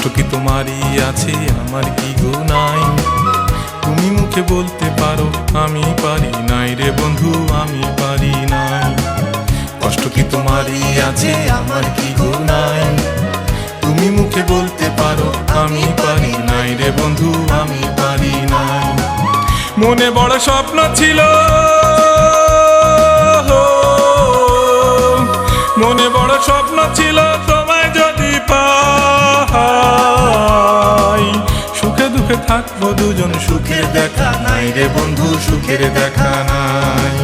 কষ্ট কি তোমারই আছে? আমার কি গো নাই? তুমি মুখে বলতে পারো, আমি পারি নাই রে বন্ধু, আমি পারি নাই। কষ্ট কি তোমারই আছে? আমার কি গো নাই? তুমি মুখে বলতে পারো, আমি পারি নাই রে বন্ধু, আমি পারি নাই। মনে বড় স্বপ্ন ছিল। মনে বড় স্বপ্ন ছিল। থাকব দুজন সুখের দেখা নাই রে বন্ধু, সুখের দেখা নাই।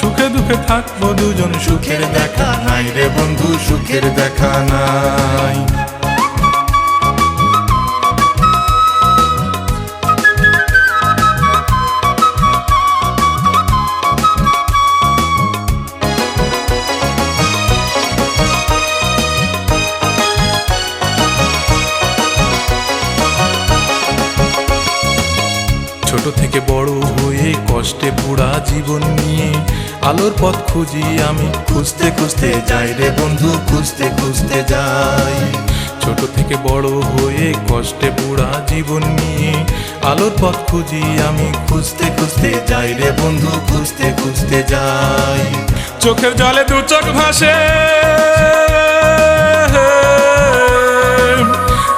সুখে দুঃখে থাকব দুজন সুখের দেখা নাই রে বন্ধু, সুখের দেখা নাই। ছোট থেকে বড় হয়ে কষ্টে পুরা জীবন নিয়ে আলোর পথ খুঁজি আমি। খুঁজতে খুঁজতে যাই রে বন্ধু, খুঁজতে খুঁজতে যাই। ছোট থেকে বড় হয়ে কষ্টে পুরা জীবন নিয়ে আলোর পথ খুঁজি আমি। খুঁজতে খুঁজতে যাই রে বন্ধু, খুঁজতে খুঁজতে যাই। চোখের জলে দু চোখ ভাসে।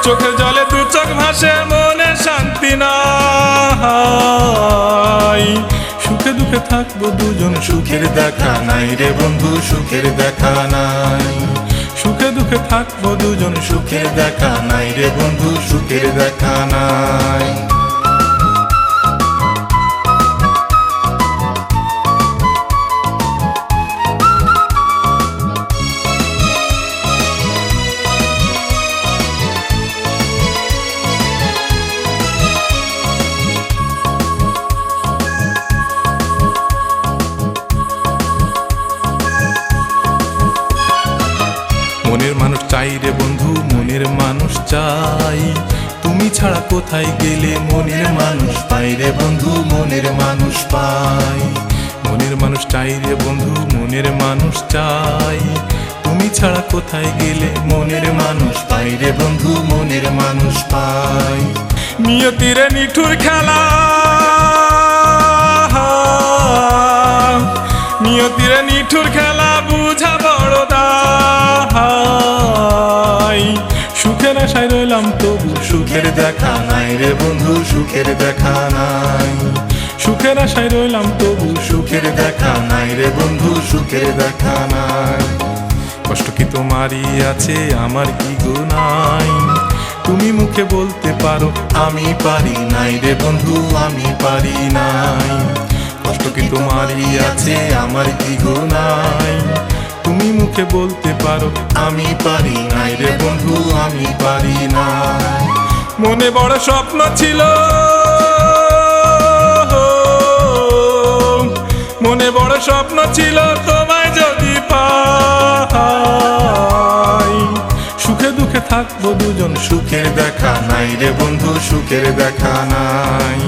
চোখের জলে দু চোখ ভাসে, মনে শান্তি নাই। সুখে দুঃখে থাকব দুজন, সুখের দেখা নাই রে বন্ধু, সুখের দেখা নাই। সুখে দুঃখে থাকব দুজন, সুখের দেখা নাই রে বন্ধু, সুখের দেখা নাই। চাই রে বন্ধু মনের মানুষ চাই। তুমি ছাড়া কোথায় গেলে মনের মানুষ পাই রে বন্ধু, মনের মানুষ পাই। মনের মানুষ চাই রে বন্ধু, মনের মানুষ চাই। তুমি ছাড়া কোথায় গেলে মনের মানুষ পাই রে বন্ধু, মনের মানুষ পাই। নিয়তির নিঠুর খেলা। নিয়তিরে নিঠুর খেলা। সুখের দেখা নাই রে বন্ধু সুখের দেখা নাই। সুখের আশায় রইলাম তবু। সুখের দেখা নাই রে বন্ধু সুখের দেখা নাই। কষ্ট কি তোমারই আছে আমার কি গো নাই? তুমি মুখে বলতে পারো আমি পারি নাই রে বন্ধু আমি পারি নাই। কষ্ট কি তোমারই আছে আমার কি গো নাই? তুমি মুখে বলতে পারো আমি পারি নাই রে বন্ধু আমি পারি নাই। মনে বড় স্বপ্ন ছিল। মনে বড় স্বপ্ন ছিল তোমায় যদি পাই। সুখে দুঃখে থাকব দুজন, সুখের দেখা নাই রে বন্ধু, সুখের দেখা নাই।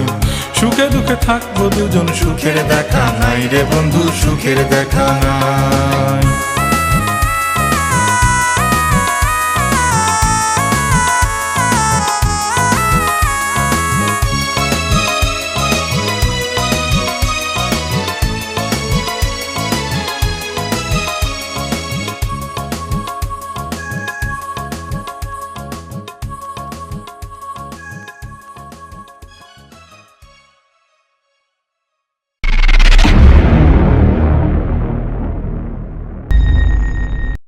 সুখে দুঃখে থাকব দুজন, সুখের দেখা নাই রে বন্ধু, সুখের দেখা নাই।